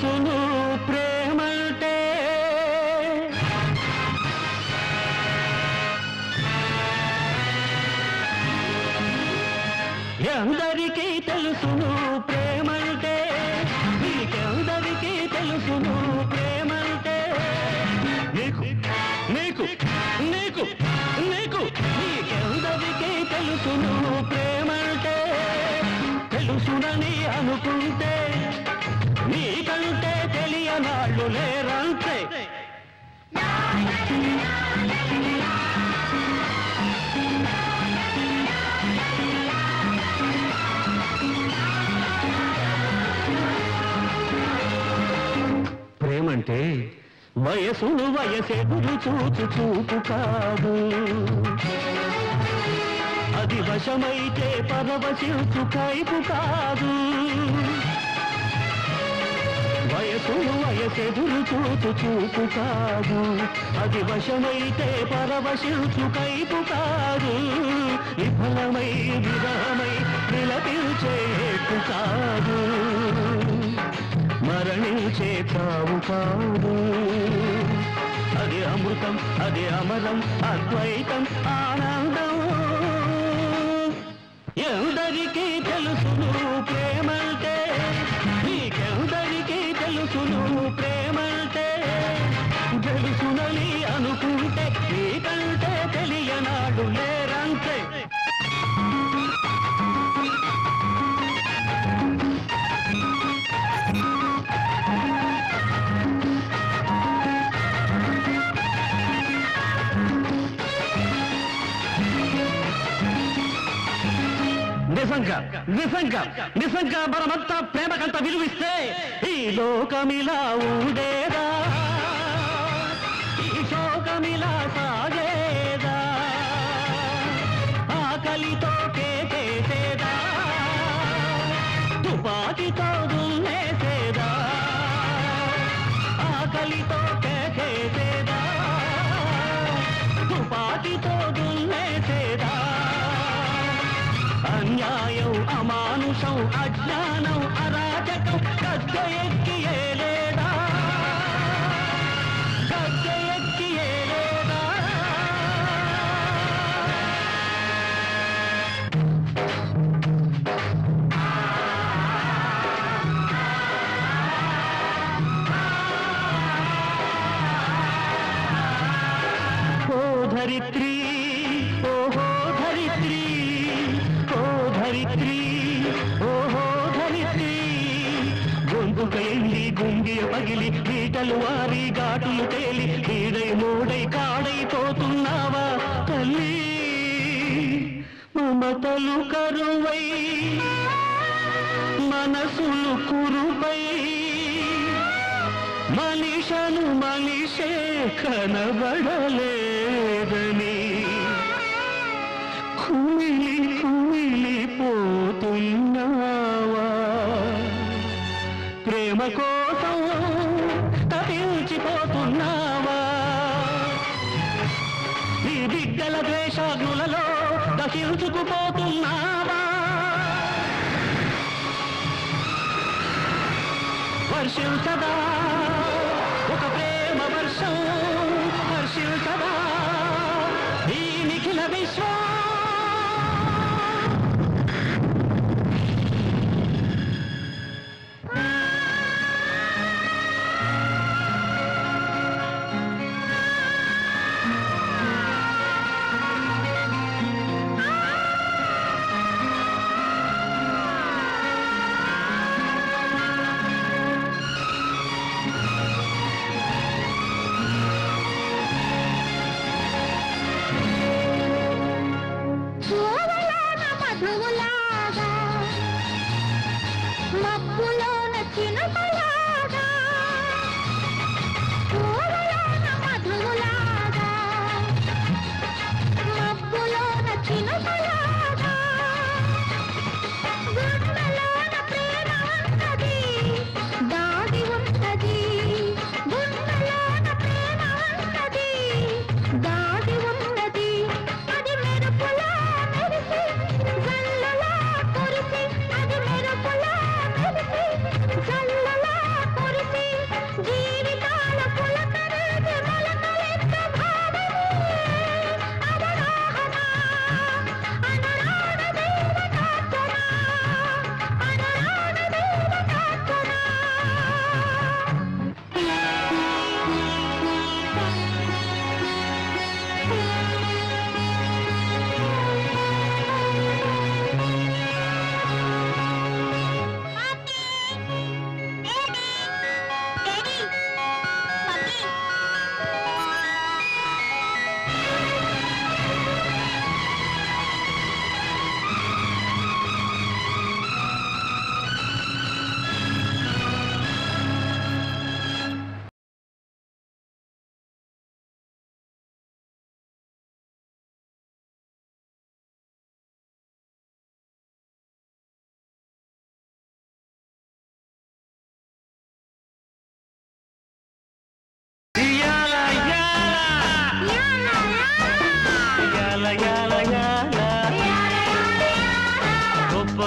తెలుసును ప్రేమంటే. ఎందరికీ తెలుసును ప్రేమంటే. నీకెందరికీ తెలుసును ప్రేమంటే. నీకు నీకు నీకు నీకు. నీకెందరికీ తెలుసును ప్రేమంటే. తెలుసునని అనుకుంటే. నీకంటే నాళ్ళు లేరంతే. ప్రేమంటే వయసును వయసెదురు చూచు చూపు కాదు. అది వశమైతే పరవశించు కైపు కాదు. వయసెదురు చూచు చూపు కాదు. అది వశమైతే పరవశించు కైపు కాదు. విఫలమై విరహమై నిలపిల్చేపు కాదు. మరణించే కావు కాదు. అది అమృతం అది అమరం అద్వైతం ఆ తెలియనాడు లేరంతే నిజంగా నిజంగా నిజంగా మనమంతా ప్రేమకంత విలువిస్తే ఈ లోకమిలా ఉండేదా తుపాకితో దున్నేసేదా ఆకలితో కేసేదా తుపాకితో దున్నేసేదా అన్యాయం అమానుషం అజ్ఞానం అరాజకం గద్ద ఎక్కి ఏలే ధరిత్రి ఓహో ధరిత్రి ఓ ధరిత్రి ఓహో ధరిత్రి గొంతుక ఎండి గుంగియ పగిలి పీటలు వారి ఘాటులు తేలి కీడై మూడై కాడైపోతున్నావా తల్లి? మమతలు కరువై మనసులు కురుపై మనిషను మనిషే కనబడలేదని. కుమిలి కుమిలి పోతున్నావా? ప్రేమ కోసం తపించిపోతున్నావా ఈ బిడ్డల ద్వేషాగ్నులలో దహించుకుపోతున్నావా వర్షించదా? be strong.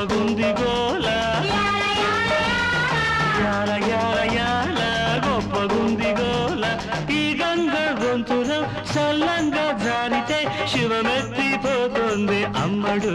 బాగుంది గోల. యాల యాల యాల గొప్పగుంది గోల. ఈ గంగ గొంతులో సల్లంగా జారితే శివమెత్తిపోతుంది అమ్మడు